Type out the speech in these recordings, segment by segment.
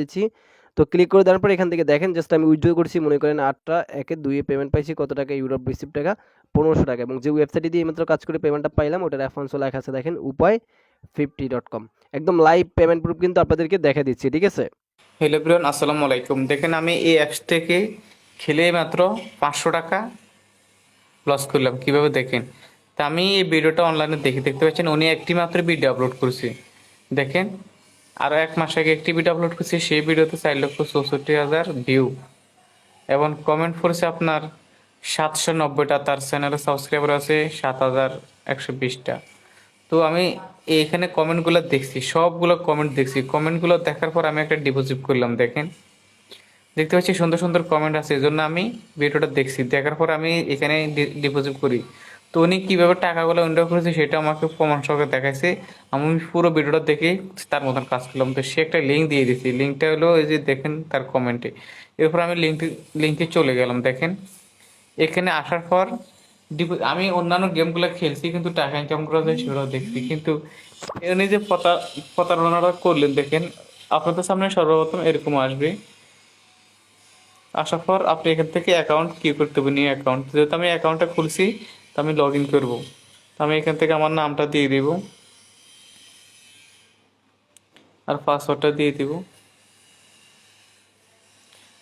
দিচ্ছি। তো ক্লিক করে দেওয়ার পর এখান থেকে দেখেন জাস্ট আমি উইথড্র করছি, মনে করেন আটটা, একে দুইয়ে পেমেন্ট পাইছি, কত টাকা ইউরোপ রিসিভ টাকা? পনেরোশো টাকা। এবং যে ওয়েবসাইটে দিয়ে মাত্র কাজ করে পেমেন্টটা পাইলাম, ওটার রেফারেন্সও লেখা আছে, দেখেন উপায় ফিফটি ডট কম একদম লাইভ পেমেন্ট প্রুফ কিন্তু আপনাদেরকে দেখা দিচ্ছি, ঠিক আছে? হ্যালো ব্রিয়ন আসসালামু আলাইকুম। দেখেন আমি এই অ্যাপস থেকে খেলে মাত্র পাঁচশো টাকা লস করলাম, কীভাবে দেখেন? তা আমি এই ভিডিওটা অনলাইনে দেখি দেখতে পাচ্ছেন, উনি একটি মাত্র ভিডিও আপলোড করছে। দেখেন আরও এক মাস আগে একটি ভিডিও আপলোড করছি, সেই ভিডিওতে চার লক্ষ চৌষট্টি হাজার ভিউ এবং কমেন্ট করেছে আপনার সাতশো নব্বইটা, তার চ্যানেলে সাবস্ক্রাইবার আছে সাত হাজার একশো বিশটা। তো আমি এইখানে কমেন্টগুলো দেখছি, সবগুলো কমেন্ট দেখছি। কমেন্টগুলো দেখার পর আমি একটা ডিপোজিট করলাম, দেখেন। দেখতে পাচ্ছি সুন্দর সুন্দর কমেন্ট আছে এই জন্য আমি ভিডিওটা দেখছি। দেখার পর আমি এখানে ডিপোজিট করি। তো উনি কীভাবে টাকাগুলো উইন্ডো করেছে সেটা আমাকে প্রমাণ সহকারে দেখাইছে। আমি পুরো ভিডিওটা দেখে তার মতন কাজ করলাম। তো সে একটা লিঙ্ক দিয়ে দিয়েছি। লিঙ্কটা হলো এই যে দেখেন তার কমেন্টে এরপর আমি লিঙ্ক লিঙ্কে চলে গেলাম। দেখেন, এখানে আসার পর আমি অন্যান্য গেমগুলো খেলছি, কিন্তু টাকা ইনকাম করা যায় সেগুলো দেখছি। কিন্তু উনি যে প্রতা- প্রতারণাটা করলেন, দেখেন, আপনাদের সামনে সর্বপ্রথম এরকম আসবে। আসার পর আপনি এখান থেকে অ্যাকাউন্ট কি করতে হবে অ্যাকাউন্ট যেহেতু আমি অ্যাকাউন্টটা খুলছি তো আমি লগ ইন করব আমি এখান থেকে আমার নামটা দিয়ে দিব। আর পাসওয়ার্ডটা দিয়ে দিব।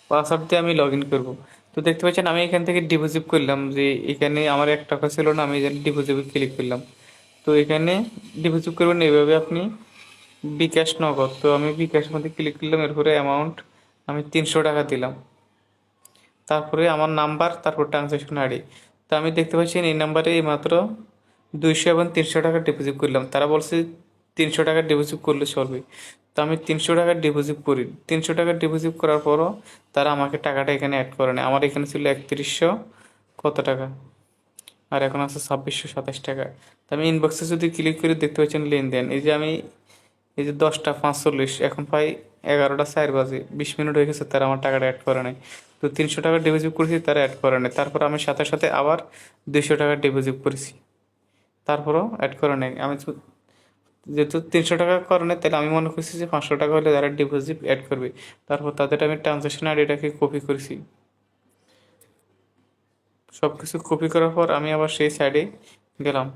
পাসওয়ার্ড দিয়ে আমি লগ ইন করব। তো দেখতে পাচ্ছেন, আমি এখান থেকে ডিপোজিট করলাম যে এখানে আমার এক টাকা ছিল না, আমি এখানে ডিপোজিটে ক্লিক করলাম। তো এখানে ডিপোজিট করবেন এইভাবে আপনি বিকাশ নগদ। তো আমি বিকাশের মধ্যে ক্লিক করলাম, এরপরে অ্যামাউন্ট আমি তিনশো টাকা দিলাম। তারপরে আমার নাম্বার তারপর ট্রানজ্যাকশন আইডি তো আমি দেখতে পাচ্ছি এই নাম্বারে এই মাত্র দুইশো এবং তিনশো টাকা ডিপোজিট করলাম। তারা বলছে তিনশো টাকা ডিপোজিট করলে চলবে। তো আমি তিনশো টাকা ডিপোজিট করি। তিনশো টাকা ডিপোজিট করার পরও তারা আমাকে টাকাটা এখানে অ্যাড করে নেয়। আমার এখানে ছিল একত্রিশশো কত টাকা? আর এখন আছে ছাব্বিশশো সাতাশ টাকা। তো আমি ইনবক্সে যদি ক্লিক করে দেখতে পাচ্ছেন লেনদেন, এই যে আমি, এই যে দশটা পাঁচচল্লিশ, এখন প্রায় এগারোটা চার বাজে, বিশ মিনিট হয়ে গেছে তারা আমার টাকাটা অ্যাড করে নেয় তো তিনশো টাকা ডিপোজিট করেছি, তারা অ্যাড করে নেয় তারপর আমি সাথে সাথে আবার দুইশো টাকা ডিপোজিট করেছি। তারপরও অ্যাড করে নেয় আমি যেহেতু তিনশো টাকা করে নেয় তাহলে আমি মনে করছি যে পাঁচশো টাকা হলে তারা ডিপোজিট অ্যাড করবে। তারপর তাদের আমি ট্রানজ্যাকশন আইডিটাকে কপি করেছি। সব কিছু কপি করার পর আমি আবার সেই সাইডে গেলাম।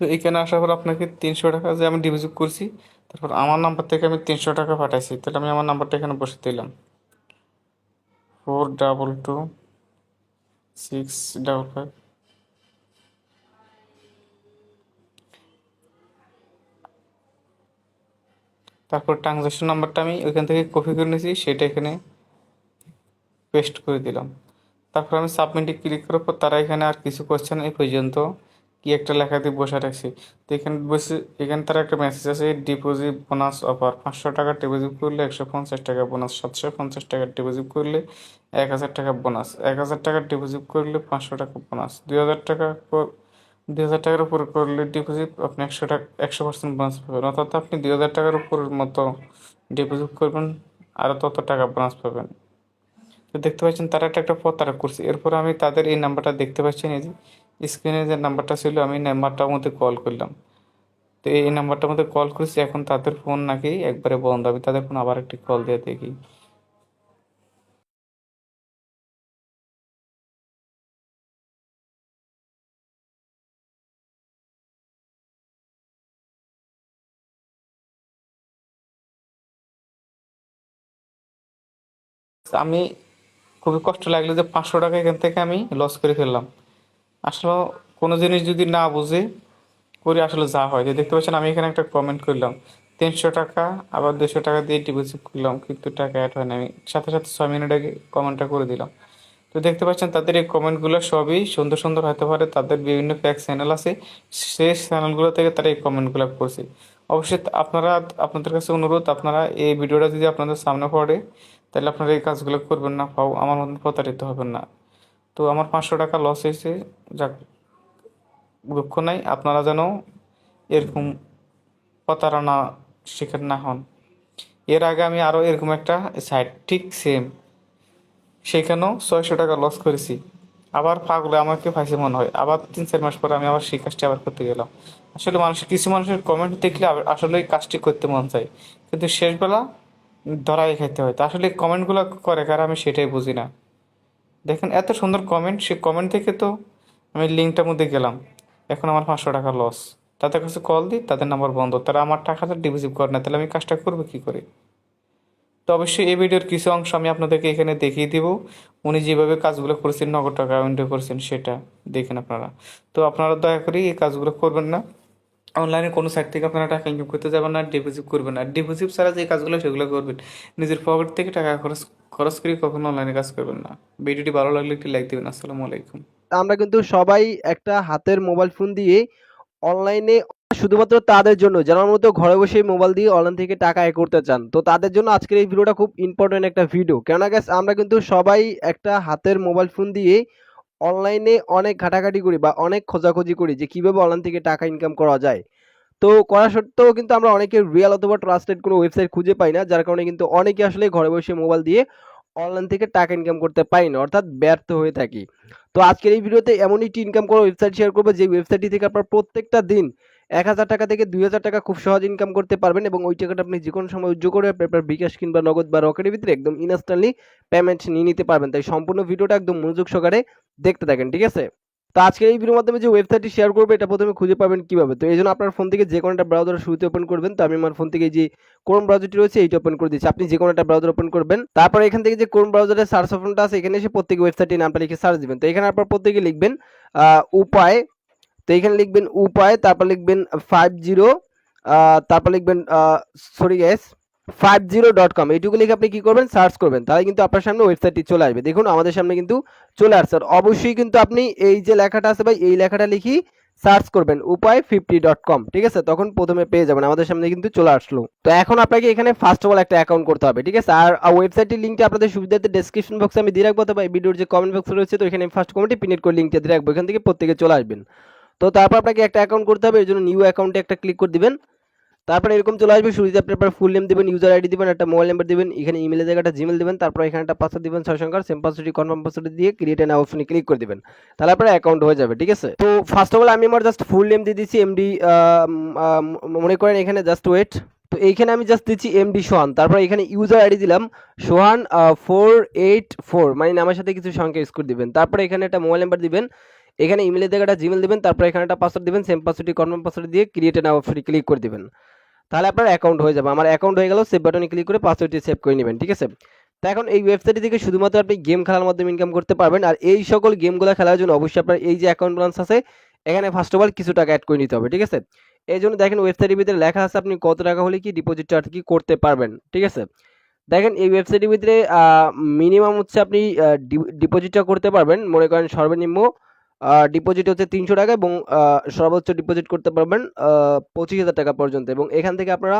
তো এখানে আসার পর আপনাকে তিনশো টাকা যে আমি ডিপোজিট করছি, তারপর আমার নাম্বার থেকে আমি তিনশো টাকা পাঠাইছি, তাহলে আমি আমার নাম্বারটা এখানে বসে দিলাম। Four double two six double five তারপর ট্রানজ্যাকশন নাম্বারটা আমি ওইখান থেকে কপি করে নিয়েছি, সেটা এখানে পেস্ট করে দিলাম। তারপর আমি সাবমিটে ক্লিক করার পর তারা এখানে আর কিছু করছে না, এই পর্যন্ত। কি একটা লেখা দিয়ে বসে রাখছি তো এখানে বসে, এখানে তার একটা মেসেজ আছে ডিপোজিট বোনাস অফার পাঁচশো টাকা ডিপোজিট করলে একশো পঞ্চাশ টাকা বোনাস সাতশো পঞ্চাশ টাকা ডিপোজিট করলে এক হাজার টাকা বোনাস এক হাজার টাকা ডিপোজিট করলে পাঁচশো টাকা বোনাস দুই হাজার টাকা দুই হাজার টাকার উপর করলে ডিপোজিট আপনি একশো টাকা, একশো পার্সেন্ট বোনাস পাবেন। অর্থাৎ আপনি দুই হাজার টাকার উপরের মতো ডিপোজিট করবেন আরও তত টাকা বোনাস পাবেন। তো দেখতে পাচ্ছেন, তারা একটা একটা প্রতারক করছে। এরপর আমি তাদের এই নাম্বারটা দেখতে পাচ্ছি এই স্ক্রিনে যে নাম্বারটা ছিল, আমি নাম্বারটার মধ্যে কল করলাম। তো এই নাম্বারটার মধ্যে কল করেছি, এখন তাদের ফোন নাকি একবারে বন্ধ। আমি তাদের ফোন আবার একটি কল দিয়ে দেখি। আমি খুবই কষ্ট লাগল যে পাঁচশো টাকা এখান থেকে আমি লস করে ফেললাম। আসলে কোনো জিনিস যদি না বুঝে করি আসলে যা হয়। যে দেখতে পাচ্ছেন আমি এখানে একটা কমেন্ট করলাম, তিনশো টাকা, আবার দুশো টাকা দিয়ে ডিপোজিট করলাম, কিন্তু টাকা অ্যাড হয় না আমি সাথে সাথে ছয় মিনিট আগে কমেন্টটা করে দিলাম। তো দেখতে পাচ্ছেন তাদের এই কমেন্টগুলো সবই সুন্দর সুন্দর হতে পারে, তাদের বিভিন্ন প্যাক চ্যানেল আছে, সেই চ্যানেলগুলো থেকে তারা এই কমেন্টগুলো করছে। অবশ্যই আপনারা, আপনাদের কাছে অনুরোধ, আপনারা এই ভিডিওটা যদি আপনাদের সামনে পড়ে, তাহলে আপনারা এই কাজগুলো করবেন না আমার মতন প্রতারিত হবেন না। তো আমার পাঁচশো টাকা লস হয়েছে। যাক, দুঃখ নাই। আপনারা যেন এরকম প্রতারণা শিকার না হন। এর আগে আমি আরও এরকম একটা সাইট ঠিক সেম সেখানেও ছয়শো টাকা লস করেছি। আবার পাগলে আমাকে ফাঁসি মনে হয়। আবার তিন, চার মাস পরে আমি আবার সেই কাজটি আবার করতে গেলাম। আসলে মানুষ কিছু মানুষের কমেন্ট দেখলে আসলে কাজটি করতে মন চায়। কিন্তু শেষবেলা ধরাই খাইতে হয়। তা আসলে কমেন্টগুলো করে কার আমি সেটাই বুঝি না। দেখেন এত সুন্দর কমেন্ট সে কমেন্ট থেকে তো আমি লিঙ্কটার মধ্যে গেলাম। এখন আমার পাঁচশো টাকা লস তাদের কাছে কল দিই, তাদের নাম্বার বন্ধ। তারা আমার টাকাটা ডিপোজিট করে না, তাহলে আমি কাজটা করব কী করে? তো অবশ্যই এই ভিডিওর কিছু অংশ আমি আপনাদেরকে এখানে দেখিয়ে দিব। উনি যেভাবে কাজগুলো করেছেন, নগদ টাকা উইন্ডো করেছেন, সেটা দেখেন আপনারা। তো আপনারা দয়া করে এই কাজগুলো করবেন না। অনলাইনে কোনো সাইট থেকে আপনারা টাকা ইনকাম করতে যাবেন না ডিপোজিট করবেন না। ডিপোজিট ছাড়া যে কাজগুলো সেগুলো করবেন, নিজের পকেট থেকে টাকা খরচ খরচ করে কখনো অনলাইনে কাজ করবেন না। ভিডিওটি ভালো লাগলে একটি লাইক দেবেন। আসসালামু আলাইকুম। আমরা কিন্তু সবাই একটা হাতের মোবাইল ফোন দিয়ে অনলাইনে শুধুমাত্র তাদের জন্য, যারা মূলত ঘরে বসে মোবাইল দিয়ে অনলাইন থেকে টাকা আয় করতে চান, তো তাদের জন্য আজকের এই ভিডিওটা খুব ইম্পর্টেন্ট একটা ভিডিও কেননা গ্যাস আমরা কিন্তু সবাই একটা হাতের মোবাইল ফোন দিয়ে অনলাইনে অনেক ঘাটাঘাটি করি বা অনেক খোঁজাখুঁজি করি যে কীভাবে অনলাইন থেকে টাকা ইনকাম করা যায়। তো করা সত্ত্বেও কিন্তু আমরা অনেকে রিয়েল অথবা ট্রাস্টেড কোনো ওয়েবসাইট খুঁজে পাই না, যার কারণে কিন্তু অনেকে আসলে ঘরে বসে মোবাইল দিয়ে অনলাইন থেকে টাকা ইনকাম করতে পারি না, অর্থাৎ ব্যর্থ হয়ে থাকি। তো আজকের এই ভিডিওতে এমন একটি ইনকাম করা ওয়েবসাইট শেয়ার করব, যে ওয়েবসাইটটি থেকে আপনার প্রত্যেকটা দিন এক হাজার টাকা থেকে দুই হাজার টাকা খুব সহজ ইনকাম করতে পারবেন এবং ওই টাকাটা আপনি যে কোনো সময় উজ্জ্ব করে আপনি আপনার বিকাশ কিংবা নগদ বা রকেটের ভিতরে একদম ইনস্ট্যান্টলি পেমেন্ট নিয়ে নিতে পারবেন। তাই সম্পূর্ণ ভিডিওটা একদম মনোযোগ সহকারে দেখতে থাকেন, ঠিক আছে? তো আজকের এই ভিডিওর মাধ্যমে যে ওয়েবসাইটটি শেয়ার করবে, এটা প্রথমে খুঁজে পাবেন কীভাবে? তো এই জন্য আপনার ফোন থেকে যে কোনো একটা ব্রাউজার শুরুতে ওপেন করবেন। তো আমি আমার ফোন থেকে যে কোন ব্রাউজারটি রয়েছে, এইটা ওপেন করে দিচ্ছি। আপনি যে কোনো একটা ব্রাউজার ওপেন করবেন। তারপর এখান থেকে যে কোন ব্রাউজারের সার্চ অপশনটা আছে, এখানে এসে প্রত্যেক ওয়েবসাইটের নামটা লিখে সার্চ দিবেন। তো এখানে আপনার প্রত্যেকে লিখবেন উপায় তো এখানে লিখবেন উপায়, তারপর লিখবেন ফাইভ জিরো তারপর লিখবেন sorry gas five zero dot com এইটুকু লিখে আপনি কি করবেন? সার্চ করবেন। তাহলে কিন্তু আপনার সামনে ওয়েবসাইটটি চলে আসবে। দেখুন, আমাদের সামনে কিন্তু চলে আসছে। অবশ্যই কিন্তু আপনি এই যে লেখাটা আছে ভাই, এই লেখাটা লিখি সার্চ করবেন। উপায় ফিফটি ডট কম ঠিক আছে? তখন প্রথমে পেয়ে যাবেন। আমাদের সামনে কিন্তু চলে আসলো। তো এখন আপনাকে এখানে ফার্স্ট অফ অল একটা অ্যাকাউন্ট করতে হবে, ঠিক আছে? আর ওয়েবসাইটের লিঙ্কটা আপনাদের সুবিধাতে ডেসক্রিপশন বক্সে আমি দিয়ে রাখব, অথবা ভিডিওর যে কমেন্ট বক্স রয়েছে, তো এখানে ফার্স্ট কমেন্টে পিনেট করে লিঙ্কটা দিয়ে রাখব। এখান থেকে প্রত্যেকে চলে আসবেন। তো তারপর আপনাকে একটা অ্যাকাউন্ট করতে হবে এর জন্য নিউ অ্যাকাউন্টে একটা ক্লিক করে দিবেন। তারপর এরকম চলে আসবে, শুরুতে আপনি আপনার ফুল নেম দিবেন ইউজার আইডি দিবেন, একটা মোবাইল নাম্বার দিবেন, এখানে ইমেলের জায়গাটা জিমেল দিবেন, তারপর এখানে একটা পাসওয়ার্ড দিবেন, ছয় সংখ্যার সেম পাসওয়ার্ডটি কনফার্ম পাসওয়ার্ড দিয়ে ক্রিয়েট এন অপশনে ক্লিক করে দিবেন। তাহলে আপনার অ্যাকাউন্ট হয়ে যাবে, ঠিক আছে? তো ফার্স্ট অফ অল আমি আমার জাস্ট ফুল নেম দিয়ে দিচ্ছি এমডি মনে করেন এখানে জাস্ট ওয়েট তো এইখানে আমি জাস্ট দিচ্ছি এমডি সোহান, তারপর এখানে ইউজার আইডি দিলাম, সোহান ফোর এইট ফোর মানে নামের সাথে কিছু সংখ্যা স্কোর দিবেন। তারপরে এখানে একটা মোবাইল নাম্বার দিবেন এখানে ইমেলের জায়গাটা জিমেল দিবেন, তারপর এখানে একটা পাসওয়ার্ড দেবেন সেম পাসওয়ার্ডটি কনফার্ম পাসওয়ার্ড দিয়ে ক্রিয়েট এন অপশনে ক্লিক করে দিবেন। তাহলে আপনার অ্যাকাউন্ট হয়ে যাবে। আমার অ্যাকাউন্ট হয়ে গেল সেভ বাটনে ক্লিক করে পাসওয়ার্ডটি সেভ করে নেবেন, ঠিক আছে? তো এখন এই ওয়েবসাইট থেকে শুধুমাত্র আপনি গেম খেলার মাধ্যমে ইনকাম করতে পারবেন, আর এই সকল গেমগুলো খেলার জন্য অবশ্যই আপনার এই যে অ্যাকাউন্ট ব্যালেন্স আছে, এখানে ফার্স্ট অফ অল কিছু টাকা অ্যাড করে নিতে হবে, ঠিক আছে? এই জন্য দেখেন ওয়েবসাইটের ভিতরে লেখা আছে, আপনি কত টাকা হলে কি ডিপোজিটটা আর কি করতে পারবেন, ঠিক আছে? দেখেন এই ওয়েবসাইটের ভিতরে মিনিমাম হচ্ছে আপনি ডিপোজিটটা করতে পারবেন, মনে করেন সর্বনিম্ন ডিপোজিট হচ্ছে তিনশো টাকা এবং সর্বোচ্চ ডিপোজিট করতে পারবেন পঁচিশ হাজার টাকা পর্যন্ত এবং এখান থেকে আপনারা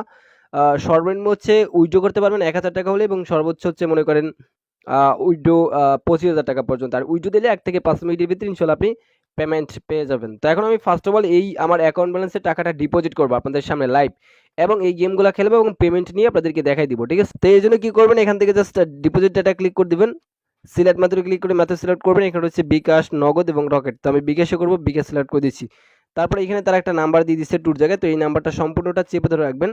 সর্বনিম্ন হচ্ছে উইড্রো করতে পারবেন এক হাজার টাকা হলে এবং সর্বোচ্চ হচ্ছে মনে করেন উইড্রো পঁচিশ হাজার টাকা পর্যন্ত। আর উইড্রো দিলে এক থেকে পাঁচ মিনিটের ভিতরে ইনশাল্লাহ আপনি পেমেন্ট পেয়ে যাবেন। তো এখন আমি ফার্স্ট অফ অল এই আমার অ্যাকাউন্ট ব্যালেন্সের টাকাটা ডিপোজিট করব আপনাদের সামনে লাইভ এবং এই গেমগুলো খেলব এবং পেমেন্ট নিয়ে আপনাদেরকে দেখাই দিব, ঠিক আছে? তো এই জন্য কী করবেন, এখান থেকে জাস্ট ডিপোজিট ডাটা ক্লিক করে দিবেন। সিলেক্ট মেথডে ক্লিক করে মেথড সিলেক্ট করবেন। এখানে হচ্ছে বিকাশ, নগদ এবং রকেট। তো আমি বিকাশে করব, বিকাশ সিলেক্ট করে দিচ্ছি। তারপরে এখানে তারা একটা নাম্বার দিয়ে দিচ্ছে টুর জায়গায়। তো এই নাম্বারটা সম্পূর্ণটা চেপে ধরে রাখবেন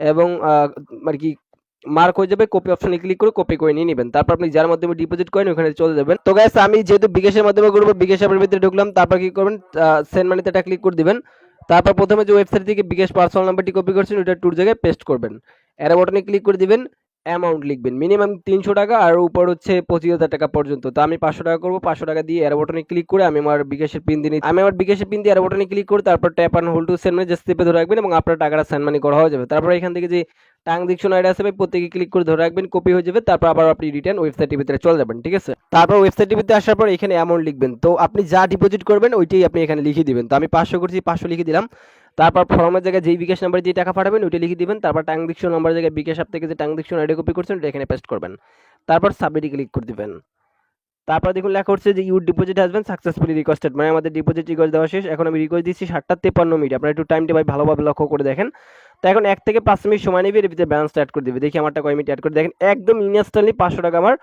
এবং আর কি মার্ক হয়ে যাবে কপি অপশনে ক্লিক করে কপি করে নিয়ে নেবেন। তারপর আপনি যার মাধ্যমে ডিপোজিট করেন, ওখানে চলে যাবেন। তো গাইস আমি যেহেতু বিকাশের মাধ্যমে করব বিকাশ অ্যাপের ভিতরে ঢুকলাম। তারপর কি করবেন? সেন্ড মানিতে একটা ক্লিক করে দিবেন। তারপর প্রথমে যে ওয়েবসাইট থেকে বিকাশ পার্সোনাল নাম্বারটি কপি করছেন ওটা টুর জায়গায় পেস্ট করবেন। অ্যারো বটনে ক্লিক করে দিবেন। অ্যামাউন্ট লিখবেন। মিনিমাম তিনশো টাকা আর উপর হচ্ছে পঁচিশ হাজার টাকা পর্যন্ত। তো আমি পাঁচশো টাকা করব, পাঁচশো টাকা দিয়ে এয়ার বটনে ক্লিক করে আমি আমার বিকাশের পিন দিয়ে। আমি আমার বিকাশের পিন দিয়ে এয়ার বটনে ক্লিক করে তারপর tap and hold to send মানে জাস্ট চেপে ধরে রাখবেন এবং আপনার টাকাটা সেন্ড মানি করা হয়ে যাবে। তারপর এখান থেকে যে ট্রানজেকশন আইডি আছে ভাই, প্রত্যেকে ক্লিক করে ধরে রাখবেন কপি হয়ে যাবে, তারপর আবার আপনি রিটার্ন ওয়েবসাইটের ভিতরে চলে যাবেন, ঠিক আছে? তারপর ওয়েবসাইটের ভিতরে আসার পর এখানে অ্যামাউন্ট লিখবেন। তো আপনি যা ডিপোজিট করবেন, ওইটাই আপনি এখানে লিখে দিবেন। তো আমি পাঁচশো করছি, পাঁচশো লিখে দিলাম। তারপর ফর্মের জায়গায় যেই বিকাশ নাম্বারে যে টাকা পাঠাবেন, ওইটা লিখে দিবেন। তারপর টাং ট্রানজেকশন নাম্বার জায়গায় বিকাশ অ্যাপ থেকে যে ট্রানজেকশন আইডি কপি করছেন ওটা এখানে পেস্ট করবেন। তারপর সাবমিটে ক্লিক করে দিবেন। তারপর দেখুন লেখা হচ্ছে যে you deposit has been successfully requested মানে আমাদের ডিপোজিট রিকোয়েস্ট দেওয়া শেষ। এখন আমি রিকোয়েস্ট দিচ্ছি সাতটা তেপান্ন মিনিট। আপনারা একটু টাইমটা ভাই ভালোভাবে লক্ষ্য করে দেখেন। তো এখন এক থেকে পাঁচ মিনিট সময় নেবে, এর ভিতরে ব্যালেন্সটা অ্যাড করে দিবে। দেখি আমার আমারটা কয় মিনিট অ্যাড করে দেখেন, একদম ইনস্ট্যান্টলি পাঁচশো টাকা আমার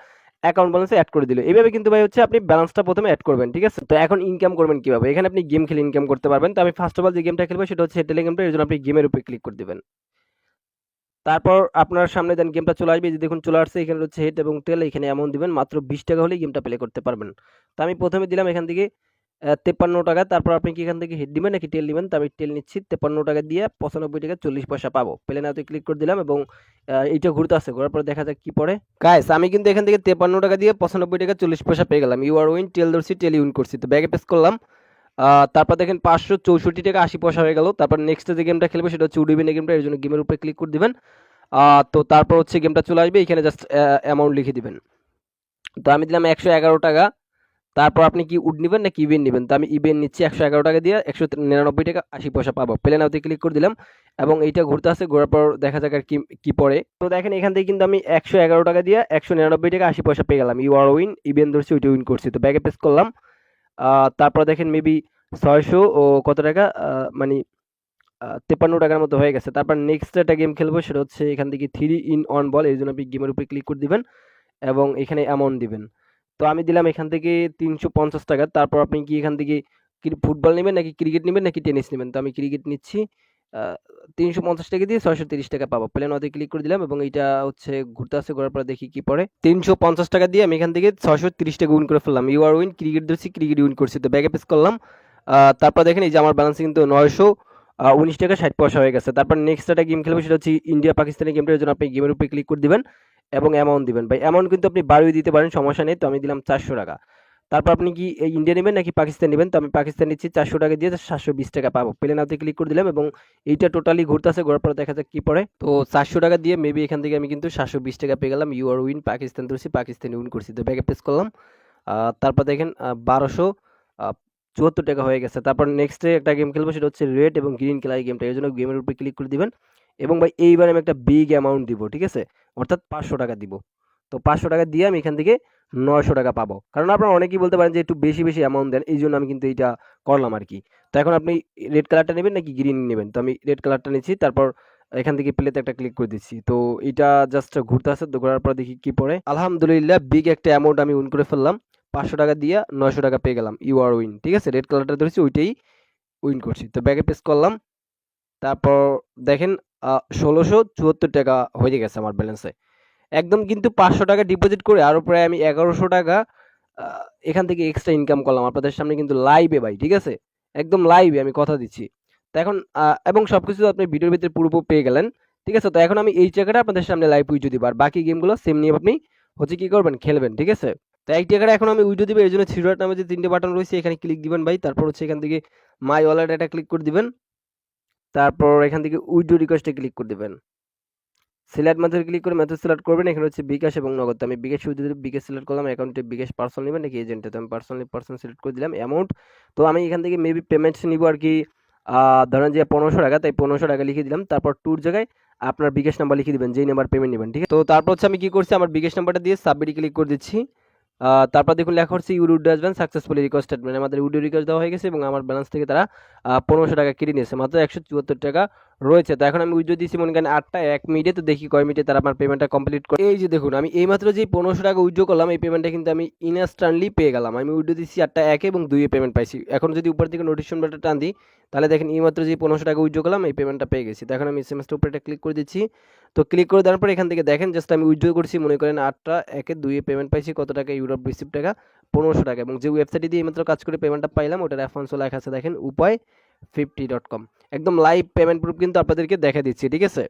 অ্যাকাউন্ট ব্যালেন্সে অ্যাড করে দিল। এইভাবে কিন্তু ভাই হচ্ছে আপনি ব্যালেন্সটা প্রথমে অ্যাড করবেন, ঠিক আছে? তো এখন ইনকাম করবেন কীভাবে? এখানে আপনি গেম খেলে ইনকাম করতে পারবেন। তো আমি ফার্স্ট অফ অল যে গেমটা খেলব, সেটা হচ্ছে টেলিগ্রামটা এর জন্য আপনি গেমের উপরে ক্লিক করে দেবেন। তারপর আপনার সামনে দেন গেমটা চলে আসবে। যে দেখুন, চলে আসছে, এখানে হচ্ছে হেড এবং টেল এখানে এমন দিবেন। মাত্র বিশ টাকা হলেই গেমটা প্লে করতে পারবেন। তো আমি প্রথমে দিলাম এখান থেকে তেপ্পান্ন টাকা। তারপর আপনি কি এখান থেকে হেড দিবেন নাকি টেল দিবেন? তো আমি টেল নিচ্ছি। তেপ্পান্ন টাকা দিয়ে পঁচানব্বই টাকা চল্লিশ পয়সা পাবো। প্লেন নাওতে ক্লিক করে দিলাম এবং এইটা ঘুরতে আসে ঘোরার পরে দেখা যাক কি পড়ে। গাইস আমি কিন্তু এখান থেকে তেপ্পান্ন টাকা দিয়ে পঁচানব্বই টাকা চল্লিশ পয়সা পেয়ে গেলাম। ইউ আর উইন টেল ধরছি টেল উইন করছি। তো ব্যাগে পেস করলাম। তারপর দেখেন পাঁচশো চৌষট্টি টাকা আশি পয়সা হয়ে গেল। তারপর নেক্সট যে গেমটা খেলবে সেটা হচ্ছে উডিবিন গেমটা এর জন্য গেমের উপরে ক্লিক করে দিবেন। তো তারপর হচ্ছে গেমটা চলে আসবে। এখানে জাস্ট অ্যামাউন্ট লিখে দিবেন। তো আমি দিলাম একশো এগারো টাকা। তারপর আপনি কি উড নেবেন নাকি ইভেন নেবেন? তো আমি ইভেন নিচ্ছি একশো এগারো টাকা দিয়ে, একশো নিরানব্বই টাকা, আশি পয়সা পাবো। প্লেন আউতে ক্লিক করে দিলাম এবং এইটা ঘুরতে আসে, ঘোরার পর দেখা যাক আর কি কি পড়ে। তো দেখেন এখান থেকে কিন্তু আমি একশো এগারো টাকা দিয়ে, একশো নিরানব্বই টাকা, আশি পয়সা পেয়ে গেলাম। ইউ আর উইন ইভেন ধরছি, ওইটা উইন করছি। তো ব্যাগে পেস করলাম। তারপর দেখেন মেবি ছয়শো ও কত টাকা? মানে তেপান্ন টাকার মতো হয়ে গেছে। তারপর নেক্সট একটা গেম খেলব, সেটা হচ্ছে এখান থেকে থ্রি ইন অন বল এই জন্য আপনি গেমের উপরে ক্লিক করে দিবেন এবং এখানে অ্যামাউন্ট দিবেন। তো আমি দিলাম এখান থেকে তিনশো পঞ্চাশ টাকা। তারপর আপনি কি এখান থেকে ফুটবল নেবেন নাকি ক্রিকেট নেবেন নাকি টেনিস নেবেন? তো আমি ক্রিকেট নিচ্ছি। তিনশো পঞ্চাশ টাকা দিয়ে ছয়শো তিরিশ টাকা পাবো। প্লেন ওতে ক্লিক করে দিলাম এবং এটা হচ্ছে ঘুরতে আসছে ঘোরার পর দেখি কি পড়ে। তিনশো পঞ্চাশ টাকা দিয়ে আমি এখান থেকে ছয়শো তিরিশ টাকা উইন করে ফেললাম। ইউ আর উইন ক্রিকেট ধরছি ক্রিকেট উইন করছি। তো ব্যাগে পেস করলাম। তারপর দেখেন এই যে আমার ব্যালেন্স কিন্তু নয়শো উনিশ টাকা ষাট পয়সা হয়ে গেছে। তারপর নেক্সট একটা গেম খেলব সেটা হচ্ছে ইন্ডিয়া পাকিস্তানের গেমটার জন্য আপনি গেমের উপরে ক্লিক করে দিবেন। এবং অ্যামাউন্ট দিবেন। ভাই অ্যামাউন্ট কিন্তু আপনি বাড়িয়ে দিতে পারেন, সমস্যা নেই। তো আমি দিলাম চারশো টাকা। তারপর আপনি কি ইন্ডিয়া নেবেন নাকি পাকিস্তান নেবেন? তো আমি পাকিস্তান নিচ্ছি চারশো টাকা দিয়ে সাতশো বিশ টাকা পাবো। প্লেন আউতে ক্লিক করে দিলাম এবং এইটা টোটালি ঘুরতে আসে ঘোরার পরে দেখা যাক কি পড়ে। তো চারশো টাকা দিয়ে মেবি এখান থেকে আমি কিন্তু সাতশো বিশ টাকা পেয়ে গেলাম। ইউ আর উইন পাকিস্তান ধরছি পাকিস্তানি উইন করছি। তো ব্যাগে প্রেস করলাম। তারপর দেখেন বারোশো চুয়াত্তর টাকা হয়ে গেছে। তারপর নেক্সট নেক্সটে একটা গেম খেলব, সেটা হচ্ছে রেড এবং গ্রিন কালার গেমটা এই জন্য গেমের উপরে ক্লিক করে দিবেন। এবং ভাই, এইবার আমি একটা বিগ অ্যামাউন্ট দিব, ঠিক আছে? অর্থাৎ পাঁচশো টাকা দিব। তো পাঁচশো টাকা দিয়ে আমি এখান থেকে নয়শো টাকা পাবো। কারণ আপনারা অনেকেই বলতে পারেন যে একটু বেশি বেশি অ্যামাউন্ট দেন এই জন্য আমি কিন্তু এইটা করলাম আর কি তো এখন আপনি রেড কালারটা নেবেন নাকি গ্রিন নেবেন? তো আমি রেড কালারটা নিচ্ছি, তারপর এখান থেকে প্লেতে একটা ক্লিক করে দিচ্ছি। তো এটা জাস্ট ঘুরতে আসে, তো ঘোরার পর দেখি কি পড়ে। আলহামদুলিল্লাহ বিগ একটা অ্যামাউন্ট আমি উইন করে ফেললাম। পাঁচশো টাকা দিয়ে নয়শো টাকা পেয়ে গেলাম। ইউ আর উইন ঠিক আছে? রেড কালারটা ধরেছি, ওইটাই উইন করছি। তো ব্যাগে পেস করলাম। তারপর দেখেন ষোলোশো চুয়াত্তর টাকা হয়ে গেছে আমার ব্যালেন্সে একদম কিন্তু পাঁচশো টাকা ডিপোজিট করে আরও প্রায় আমি এগারোশো টাকা এখান থেকে এক্সট্রা ইনকাম করলাম। আপনাদের সামনে কিন্তু লাইভে ভাই, ঠিক আছে? একদম লাইভে আমি কথা দিচ্ছি। তো এখন এবং সব কিছু আপনি ভিডিওর ভিতরে পুরোপুরি পেয়ে গেলেন, ঠিক আছে? তো এখন আমি এই জায়গাটা আপনাদের সামনে লাইভ উইডিও দিব আর বাকি গেমগুলো সেম নিয়ে আপনি হচ্ছে কী করবেন? খেলবেন, ঠিক আছে? তো এক জায়গাটা এখন আমি উইডিও দিব এই জন্য থ্রি ডট নামে যে তিনটে বাটন রয়েছে, এখানে ক্লিক দিবেন ভাই। তারপর হচ্ছে এখান থেকে মাই ওয়ালেট এটা ক্লিক করে দিবেন। তারপর এখান থেকে উইডিও রিকোয়েস্টে ক্লিক করে দিবেন। সিলেক্ট মেথড ক্লিক করে মেথড সিলেক্ট করবেন, এখানে হচ্ছে বিকাশ এবং নগদ। আমি বিকাশ উইডিও বিকাশ সিলেক্ট করলাম অ্যাকাউন্টে বিকাশ পার্সন নেবেন, নাকি এজেন্টে তো আমি পার্সোনালি পার্সন সিলেক্ট করে দিলাম অ্যামাউন্ট তো আমি এখান থেকে মেবি পেমেন্টস নিব আর কি ধরেন যে পনেরোশো টাকা, তাই পনেরোশো টাকা লিখে দিলাম। তারপর ট্যুর জায়গায় আপনার বিকাশ নাম্বার লিখে দিবেন, যেই নাম্বার পেমেন্ট নেবেন, ঠিক আছে? তো তারপর হচ্ছে আমি কি করছি, আমার বিকাশ নাম্বারটা দিয়ে সাবমিট ক্লিক করে দিচ্ছি। তারপর দেখুন লেখা হচ্ছে your would has been successfully requested মানে আমাদের উডিও রিকোয়েস্ট দেওয়া হয়ে গেছে এবং আমার ব্যালেন্স থেকে তারা পনেরোশো টাকা কেটে নিয়েছে। মাত্র একশো চুয়াত্তর টাকা রয়েছে। তো এখন আমি উইড্রো দিয়েছি মনে করেন আটটা, এক মিনিটে, তো দেখি কয় মিনিটে তারা আমার পেমেন্টটা কমপ্লিট করে। এই যে দেখুন, আমি এইমাত্র যে পনেরোশো টাকা উইড্রো করলাম, এই পেমেন্টটা কিন্তু আমি ইনস্ট্যান্টলি পেয়ে গেলাম। আমি উইড্রো দিচ্ছি আটটা, এক এবং দুইয়ে পেমেন্ট পাইছি। এখন যদি উপর থেকে নোটিফিকেশন বেলটা টান দিই, তাহলে দেখেন এইমাত্র যে পনেরোশো টাকা উইড্রো করলাম, এই পেমেন্টটা পেয়ে গেছি। তো এখন আমি এসএমএসটা উপরে একটা ক্লিক করে দিচ্ছি। তো ক্লিক করে দেওয়ার পর এখান থেকে দেখেন জাস্ট আমি উইড্রো করছি মনে করেন আটটা, একে দুইয়ে পেমেন্ট পাইছি, কত টাকা ইউরোপ রিসিপ্ট টাকা? পনেরোশো টাকা। এবং যে ওয়েবসাইটে দিয়ে এইমাত্র কাজ করে পেমেন্টটা পাইলাম, ওটার রেফারেন্সও লেখা আছে, দেখেন, উপায়। ফিফটি ডট কম একদম লাইভ পেমেন্ট প্রুফ কিন্তু আপনাদেরকে দেখা দিচ্ছি ঠিক আছে?